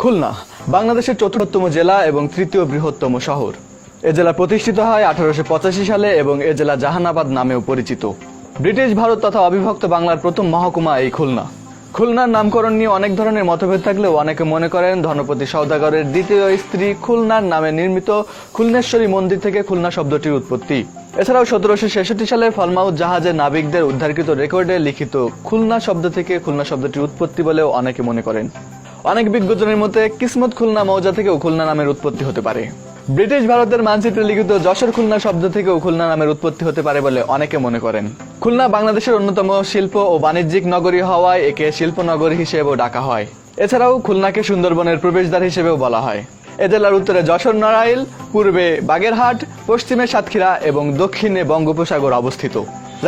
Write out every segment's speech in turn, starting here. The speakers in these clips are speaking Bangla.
খুলনা, বাংলাদেশের চতুর্থতম জেলা এবং তৃতীয় বৃহত্তম শহর। এ জেলা প্রতিষ্ঠিত হয় আঠারোশো পঁচাশি সালে এবং এ জেলা জাহানাবাদ নামেও পরিচিত। ব্রিটিশ ভারত তথা অবিভক্ত বাংলার প্রথম মহকুমা এই খুলনা। খুলনার নামকরণ নিয়ে অনেক ধরনের মতভেদ থাকলেও অনেকে মনে করেন ধনপতি সওদাগরের দ্বিতীয় স্ত্রী খুলনার নামে নির্মিত খুলনেশ্বরী মন্দির থেকে খুলনা শব্দটির উৎপত্তি। এছাড়াও সতেরোশো ছেষট্টি সালে ফলমাউথ জাহাজের নাবিকদের উদ্ধারকৃত রেকর্ডে লিখিত খুলনা শব্দ থেকে খুলনা শব্দটির উৎপত্তি বলেও অনেকে মনে করেন। অনেক বিজ্ঞজনের মতে কিসমত খুলনা মৌজা থেকেও খুলনা নামের উৎপত্তি হতে পারে। ব্রিটিশ ভারতের মানচিত্রে লিখিত যশোর খুলনা শব্দ থেকেও খুলনা নামের উৎপত্তি হতে পারে বলে অনেকে মনে করেন। খুলনা বাংলাদেশের অন্যতম শিল্প ও বাণিজ্যিক নগরী হওয়ায় একে শিল্প নগরী হিসেবেও ডাকা হয়। এছাড়াও খুলনাকে সুন্দরবনের প্রবেশদ্বার হিসেবেও বলা হয়। এ জেলার উত্তরে যশোর নড়াইল, পূর্বে বাগেরহাট, পশ্চিমে সাতক্ষীরা এবং দক্ষিণে বঙ্গোপসাগর অবস্থিত।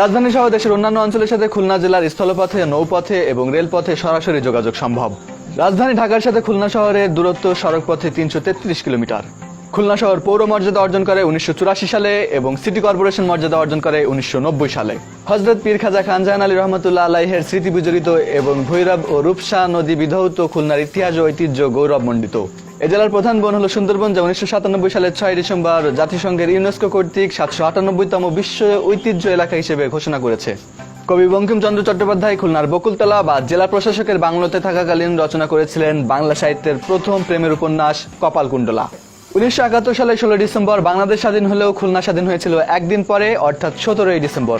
রাজধানী সহ দেশের অন্যান্য অঞ্চলের সাথে খুলনা জেলার স্থলপথে, নৌপথে এবং রেলপথে সরাসরি যোগাযোগ সম্ভব। রাজধানী ঢাকার সাথে খুলনা শহরের দূরত্ব সড়কপথে তিনশো তেত্রিশ কিলোমিটার। খুলনা শহর পৌর মর্যাদা অর্জন করে উনিশশো চুরাশি সালে এবং সিটি কর্পোরেশন মর্যাদা অর্জন করে উনিশশো নব্বই সালে। হজরত পীর খাজা খান জাহান আলী রহমতুল্লাহ আলাইহের স্মৃতি বিজড়িত এবং ভৈরব ও রূপসা নদী বিধৌত খুলনার ইতিহাস ও ঐতিহ্য গৌরবমণ্ডিত। এ জেলার প্রধান বন হল সুন্দরবন যা উনিশশো সাতানব্বই সালের ছয় ডিসেম্বর জাতিসংঘের ইউনেস্কো কর্তৃক সাতশো আটানব্বইতম বিশ্ব ঐতিহ্য এলাকা হিসেবে ঘোষণা করেছে। কবি বঙ্কিমচন্দ্র চট্টোপাধ্যায়, খুলনার বকুলতলা বা জেলা প্রশাসকের বাংলোতে থাকাকালীন রচনা করেছিলেন বাংলা সাহিত্যের প্রথম প্রেমের উপন্যাস কপালকুণ্ডলা উনিশশো একাত্তর সালে ষোলো ডিসেম্বর বাংলাদেশ স্বাধীন হলেও খুলনা স্বাধীন হয়েছিল একদিন পরে, অর্থাৎ সতেরোই ডিসেম্বর।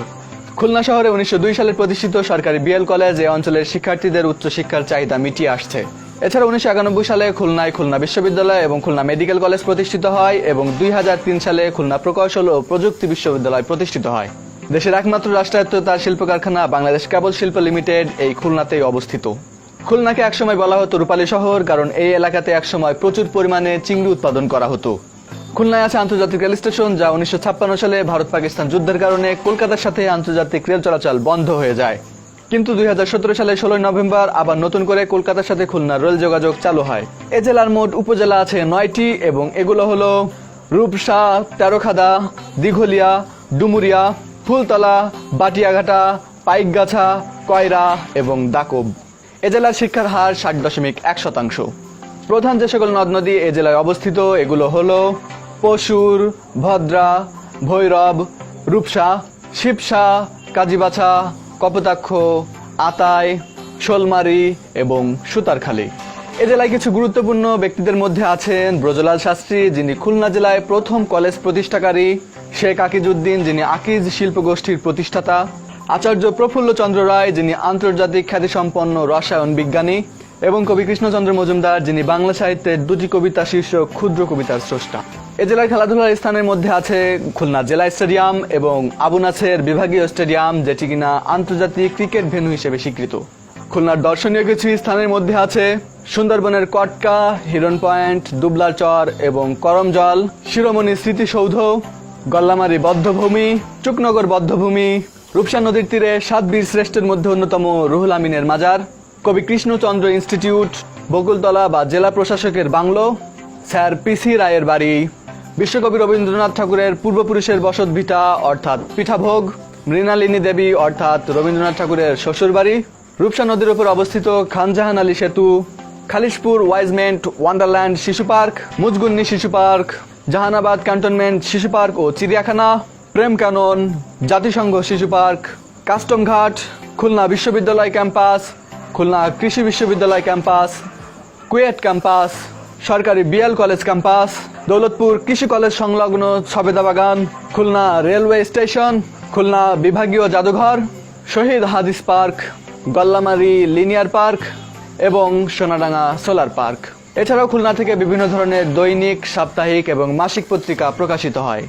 খুলনা শহরে উনিশশো দুই সালে প্রতিষ্ঠিত সরকারি বিএল কলেজ এ অঞ্চলের শিক্ষার্থীদের উচ্চশিক্ষার চাহিদা মিটিয়ে আসছে। এছাড়া উনিশশো একানব্বই সালে খুলনায় খুলনা বিশ্ববিদ্যালয় এবং খুলনা মেডিকেল কলেজ প্রতিষ্ঠিত হয় এবং দুই হাজার তিন সালে খুলনা প্রকৌশল ও প্রযুক্তি বিশ্ববিদ্যালয় প্রতিষ্ঠিত হয়। দেশের একমাত্র রাষ্ট্রায়ত্ত তার শিল্প কারখানা বাংলাদেশ কেবল শিল্প লিমিটেড এই খুলনাতেই অবস্থিত। খুলনাকে একসময় বলা হতো রূপালী শহর, কারণ এই এলাকাতে একসময় প্রচুর পরিমাণে চিংড়ি উৎপাদন করা হতো। খুলনায় আছে আন্তর্জাতিক রেল স্টেশন, যা উনিশশো ছাপ্পান্ন সালে ভারত পাকিস্তান যুদ্ধের কারণে কলকাতার সাথে আন্তর্জাতিক রেল চলাচল বন্ধ হয়ে যায়। কিন্তু দুই হাজার সতেরো সালে ষোলোই নভেম্বর আবার নতুন করে কলকাতার সাথে খুলনার রেল যোগাযোগ চালু হয়। এ জেলার মোট উপজেলা আছে নয়টি এবং এগুলো হলো রূপসা, তেরোখাদা, দিঘলিয়া, ডুমুরিয়া ফুলতলা, বাটিয়াঘাটা, পাইকগাছা, কয়রা এবং দাকব। এ জেলার শিক্ষার হার ষাট দশমিক এক শতাংশ। প্রধান যে সকল নদ নদী এ জেলায় অবস্থিত, এগুলো হলো পশুর, ভদ্রা, ভৈরব, রূপসা, শিবসা, কাজীবাছা, কপোতাক্ষ, আতাই, শোলমারি এবং সুতারখালী। এ জেলায় কিছু গুরুত্বপূর্ণ ব্যক্তিদের মধ্যে আছেন ব্রজলাল শাস্ত্রী, যিনি খুলনা জেলায় প্রথম কলেজ প্রতিষ্ঠাকারী। শেখ আকিজউদ্দিন, যিনি আকিজ শিল্প গোষ্ঠীর প্রতিষ্ঠাতা, আচার্য প্রফুল্ল চন্দ্র রায়, যিনি আন্তর্জাতিক খ্যাতিসম্পন্ন রসায়ন বিজ্ঞানী, এবং কবি কৃষ্ণচন্দ্র মজুমদার, যিনি বাংলা সাহিত্যের দুটি কবিতা শীর্ষক ক্ষুদ্র কবিতার স্রষ্টা। এ জেলার খেলাধুলার স্থানের মধ্যে আছে খুলনা জেলা স্টেডিয়াম এবং আবু নাসের বিভাগীয় স্টেডিয়াম, যেটি কিনা আন্তর্জাতিক ক্রিকেট ভেন্যু হিসেবে স্বীকৃত। খুলনার দর্শনীয় কিছু স্থানের মধ্যে আছে সুন্দরবনের কটকা হিরন পয়েন্ট, দুবলার চর এবং করমজল, শিরোমণি স্মৃতিসৌধ গল্লামারি বদ্ধভূমি চুকনগর বদ্ধভূমি, রূপসা নদীর তীরে সাত বীর শ্রেষ্ঠের মধ্যে অন্যতম রুহুল আমিনের মাজার, কবি কৃষ্ণচন্দ্র ইনস্টিটিউট, বকুলতলা বা জেলা প্রশাসকের বাংলো, স্যার পিসি রায়ের বাড়ি। বিশ্বকবি রবীন্দ্রনাথ ঠাকুরের পূর্বপুরুষের বসত ভিটা অর্থাৎ পিঠাভোগ, মৃণালিনী দেবী, অর্থাৎ রবীন্দ্রনাথ ঠাকুরের শ্বশুরবাড়ি রূপসা নদীর উপর অবস্থিত খানজাহান আলী সেতু, খালিশপুর ওয়াইজমেন্ট, ওয়ান্ডারল্যান্ড শিশু পার্ক, মুজগুন্নি শিশু পার্ক জাহানাবাদ ক্যান্টনমেন্ট শিশু পার্ক ও চিড়িয়াখানা, প্রেম ক্যানন, জাতিসংঘ শিশু পার্ক, কাস্টম ঘাট, খুলনা বিশ্ববিদ্যালয় ক্যাম্পাস, খুলনা কৃষি বিশ্ববিদ্যালয় ক্যাম্পাস কুয়েট ক্যাম্পাস, সরকারি বিএল কলেজ ক্যাম্পাস, দৌলতপুর কৃষি কলেজ সংলগ্ন সবেদা বাগান, খুলনা রেলওয়ে স্টেশন, খুলনা বিভাগীয় জাদুঘর, শহীদ হাদিস পার্ক, গল্লামারি লিনিয়ার পার্ক এবং সোনাডাঙ্গা সোলার পার্ক। এছাড়াও খুলনা থেকে বিভিন্ন ধরনের দৈনিক সাপ্তাহিক এবং মাসিক পত্রিকা প্রকাশিত হয়।